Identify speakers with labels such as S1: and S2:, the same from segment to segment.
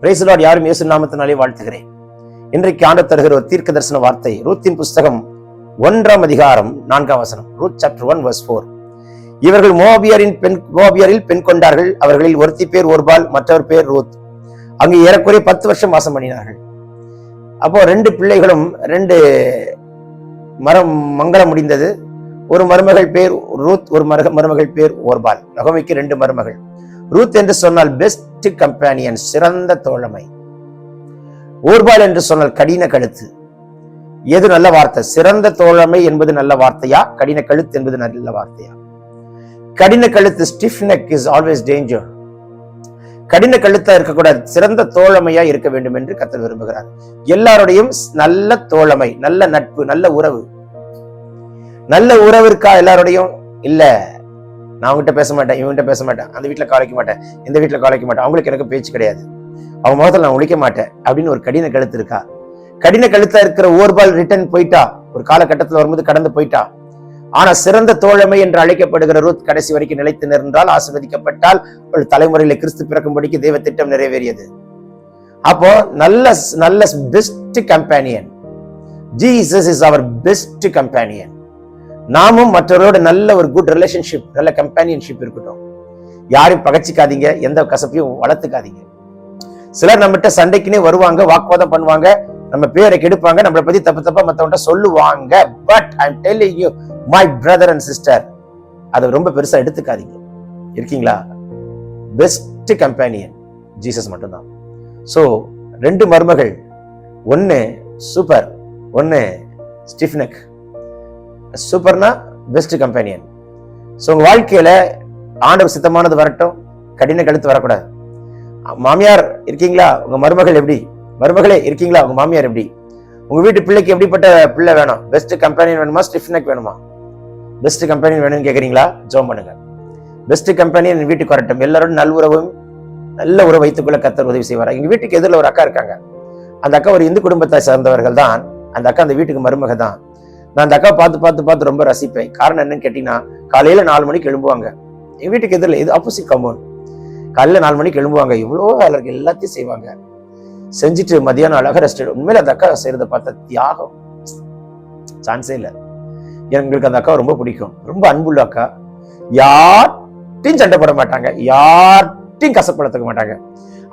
S1: பிரைசலாட் யாரும் இயேசு நாமத்தினாலே வாழ்த்துகிறேன். இன்றைக்கு ஆண்டு தருகிற ஒரு தீர்க்க தரிசன வார்த்தை ரூத்தின் புஸ்தகம் ஒன்றாம் அதிகாரம் நான்காம் வசனம் Ruth chapter one verse four இவர்கள் மோபியரின் பெண் மோபியரில் பெண் கொண்டார்கள் அவர்களில் ஒருத்தி பேர் ஒருபால் மற்றவர் பேர் ரூத். அங்கு ஏறக்குறைய பத்து வருஷம் வாசம் பண்ணினார்கள். அப்போ ரெண்டு பிள்ளைகளும் ரெண்டு மரம் மங்களம் முடிந்தது. ஒரு மருமகள் பேர் ரூத் ஒரு மருக மருமகள் பேர் ஓர்பால் நகமைக்கு ரெண்டு மருமகள். ரூத் என்று சொன்னால் பெஸ்ட் கம்பேனியன் சிறந்த தோழமை. ஊர்பால் என்று சொன்னால் கடின கழுத்து. எது நல்ல வார்த்தை? சிறந்த தோழமை என்பது நல்ல வார்த்தையா? கடின கழுத்து என்பது நல்ல வார்த்தையா? கடின கழுத்து stiff neck is always danger கடின கழுத்தா இருக்கக்கூடாது. சிறந்த தோழமையா இருக்க வேண்டும் என்று கத்தல் விரும்புகிறார். எல்லாருடையும் நல்ல தோழமை நல்ல நட்பு நல்ல உறவு. நல்ல உறவு இருக்கா? எல்லாரோடையும்? இல்ல. நான் அவங்ககிட்ட பேச மாட்டேன் இவங்ககிட்ட பேச மாட்டேன் அந்த வீட்டில் காலைக்க மாட்டேன் இந்த வீட்டில் காலைக்க மாட்டேன். அவங்களுக்கு எனக்கு பேச்சு கிடையாது. அவங்க முகத்தில் நான் ஒழிக்க மாட்டேன் அப்படின்னு ஒரு கடின கழுத்து இருக்கா? கடின கழுத்தா இருக்கிற ஓர்பால் ரிட்டர்ன் போயிட்டா? ஒரு காலகட்டத்தில் வரும்போது கடந்து போயிட்டா? ஆனா சிறந்த தோழமை என்று அழைக்கப்படுகிற ரூத் கடைசி வரைக்கும் நிலைத்து நின்றால் ஆசிர்வதிக்கப்பட்டால் ஒரு தலைமுறையில கிறிஸ்து பிறக்கும்படிக்கு தெய்வ திட்டம் நிறைவேறியது. அப்போ நல்ல நல்ல best companion Jesus is our best companion நாமும் மற்றவரோட நல்ல ஒரு குட் ரிலேஷன்ஷிப் நல்ல கம்பேனியன்ஷிப் இருக்கட்டும். யாரையும் பகச்சிக்காதீங்க எந்த கசப்பையும் வளர்த்துக்காதீங்க. சிலர் நம்மகிட்ட சண்டைக்குன்னே வருவாங்க வாக்குவாதம் பண்ணுவாங்க நம்ம பேரை கெடுப்பாங்க நம்மளை பத்தி தப்பு தப்பா மத்தவன்ட்ட சொல்லுவாங்க. But I telling you my brother and sister அதை ரொம்ப பெருசா எடுத்துக்காதீங்க. இருக்கீங்களா? பெஸ்ட் கம்பேனியன் ஜீசஸ் மட்டும்தான். ஸோ ரெண்டு மருமகள். ஒன்னு சூப்பர் ஒன்னு ஸ்டிஃப்னக் சூப்பர்னா பெஸ்ட் கம்பெனியன் ஸோ உங்கள் வாழ்க்கையில் ஆண்டவர் சித்தமானது வரட்டும் கடின கழுத்து வரக்கூடாது. மாமியார் இருக்கீங்களா? உங்கள் மருமகள் எப்படி? மருமகளே இருக்கீங்களா? உங்கள் மாமியார் எப்படி? உங்கள் வீட்டு பிள்ளைக்கு எப்படிப்பட்ட பிள்ளை வேணும்? பெஸ்ட் கம்பெனியன் வேணுமா? ஸ்டிஃப்னக் வேணுமா? பெஸ்ட் கம்பெனியன் வேணும்னு கேட்குறீங்களா ஜோம் பண்ணுங்க. பெஸ்ட் கம்பெனியன் என் வீட்டுக்கு வரட்டும். எல்லாரோட நல்லுறவும் நல்ல உறவு வைத்துக்குள்ள கத்தர் உதவி செய்வார்? எங்கள் வீட்டுக்கு எதிரில் ஒரு அக்கா இருக்காங்க. அந்த அக்கா ஒரு இந்து குடும்பத்தை சேர்ந்தவர்கள் தான். அந்த அக்கா அந்த வீட்டுக்கு மருமக தான். நான் அந்த அக்கா பார்த்து பார்த்து பார்த்து ரொம்ப ரசிப்பேன். காரணம் என்னன்னு கேட்டீங்கன்னா காலையில நாலு மணிக்கு எழும்புவாங்க. எங்க வீட்டுக்கு எதிரில் இது ஆப்போசிட் கம்பவுண்ட் காலையில நாலு மணிக்கு எழும்புவாங்க. இவ்வளோ வேலை எல்லாத்தையும் செய்வாங்க. செஞ்சுட்டு மதியானம் அழகாக ரெஸ்ட் உண்மையில அந்த அக்கா செய்யறத பார்த்தா தியாகம். சான்ஸே இல்லை. எங்களுக்கு அந்த அக்கா ரொம்ப பிடிக்கும். ரொம்ப அன்புள்ள அக்கா. யார்ட்டையும் சண்டை போட மாட்டாங்க. யார்ட்டையும் கசப்படுத்த மாட்டாங்க.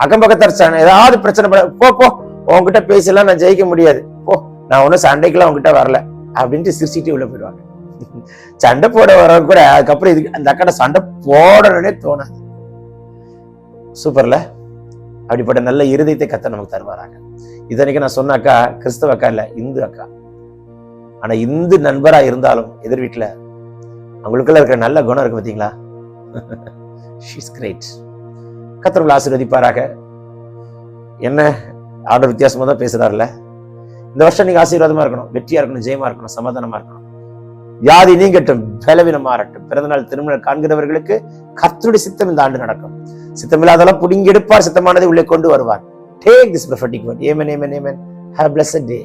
S1: அக்கம் பக்கத்தார் ஏதாவது பிரச்சனை போ போ உங்ககிட்ட பேசலாம் நான் ஜெயிக்க முடியாது. போ. நான் ஒன்றும் சண்டைக்கெல்லாம் உங்ககிட்ட வரல. அப்படின்ட்டு சிரிச்சிட்டு உள்ள போயிடுவாங்க. சண்டை போட வரவங்க கூட அதுக்கப்புறம் இதுக்கு அந்த அக்காட்ட சண்டை போடணும்னே தோணாது. சூப்பர்ல? அப்படிப்பட்ட நல்ல இருதயத்தை கத்த நமக்கு தருவாராங்க இதனைக்கு நான் சொன்ன அக்கா கிறிஸ்தவ அக்கா இல்ல இந்து அக்கா. ஆனா இந்து நண்பரா இருந்தாலும் எதிர் வீட்டுல அவங்களுக்குள்ள இருக்கிற நல்ல குணம் இருக்கு பாத்தீங்களா? ஷீஸ் கிரேட் கத்தருள்ள ஆசீர்வதிப்பாராக. என்ன? ஆர்டர் வித்தியாசமா தான் பேசுறாருல இந்த வருஷம் நீங்க ஆசீர்வாதமா இருக்கணும். வெற்றியா இருக்கணும் ஜெயமா இருக்கணும் சமாதானமா இருக்கணும். வியாதி நீங்கட்டும் பலவீனம் மாறட்டும். பிறந்தநாள் திருமணம் காண்கிறவர்களுக்கு கர்த்தருடைய சித்தம் இந்த ஆண்டு நடக்கும். சித்தமில்லாதெல்லாம் புடுங்கி எடுப்பார் சித்தமானதை உள்ளே கொண்டு வருவார். Take this prophetic word amen amen amen have bless day